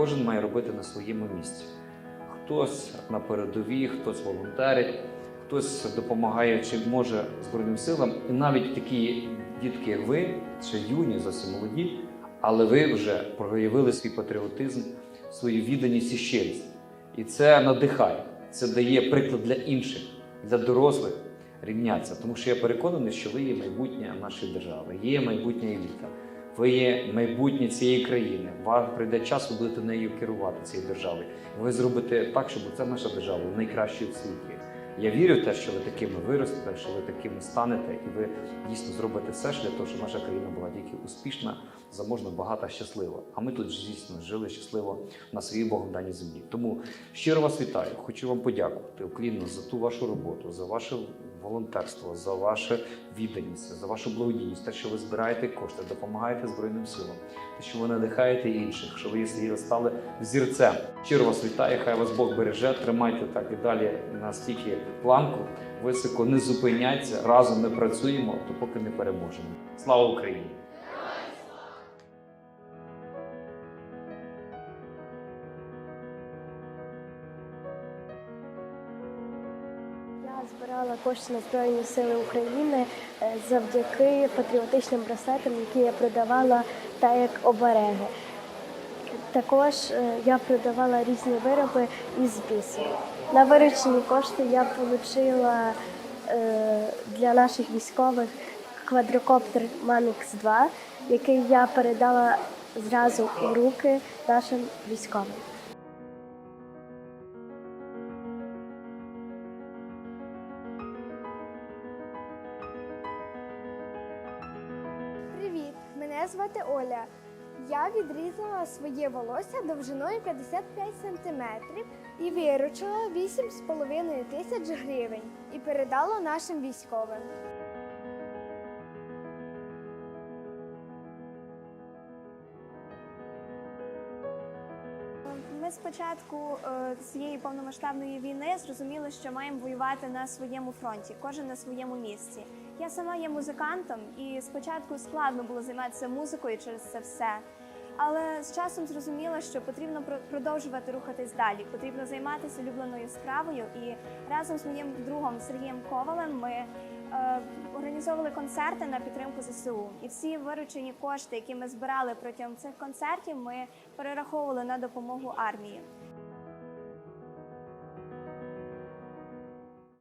кожен має робити на своєму місці. Хтось на передовій, хтось волонтерить, хтось допомагає чи може Збройним силам. І навіть такі дітки, як ви, ще юні, зовсім молоді, але ви вже проявили свій патріотизм, свою відданість і щирість. І це надихає, це дає приклад для інших, для дорослих рівняться. Тому що я переконаний, що ви є майбутнє нашої держави, є майбутня еліта. Ви є майбутнє цієї країни. Вам прийде час, ви будете нею керувати цією державою. Ви зробите так, щоб це наша держава найкраща в світі. Я вірю в те, що ви такими виростете, що ви такими станете, і ви дійсно зробите все для того, щоб наша країна була тільки успішна, заможна, багата, щаслива. А ми тут дійсно жили щасливо на своїй Богом даній землі. Тому щиро вас вітаю. Хочу вам подякувати уклінно за ту вашу роботу, за ваше волонтерство, за вашу відданість, за вашу благодійність, те, що ви збираєте кошти, допомагаєте Збройним силам, те, що ви надихаєте інших, що ви є- стали взірцем. Щиро вас вітаю, хай вас Бог береже, тримайте так і далі настільки планку, високо не зупиняйте, разом ми працюємо, то поки не переможемо. Слава Україні! Збирала кошти на Збройні Сили України е, завдяки патріотичним браслетам, які я продавала та як обереги. Також е, я продавала різні вироби із бісеру. На виручені кошти я отримала для наших військових квадрокоптер Манікс 2, який я передала зразу у руки нашим військовим. Мене звати Оля. Я відрізала своє волосся довжиною 55 см і виручила 8,5 тисяч гривень і передала нашим військовим. Ми спочатку е, цієї повномасштабної війни зрозуміли, що маємо воювати на своєму фронті, кожен на своєму місці. Я сама є музикантом, і спочатку складно було займатися музикою через це все. Але з часом зрозуміла, що потрібно про- продовжувати рухатись далі. Потрібно займатися улюбленою справою. І разом з моїм другом Сергієм Ковалем ми організовували концерти на підтримку ЗСУ. І всі виручені кошти, які ми збирали протягом цих концертів, ми перераховували на допомогу армії.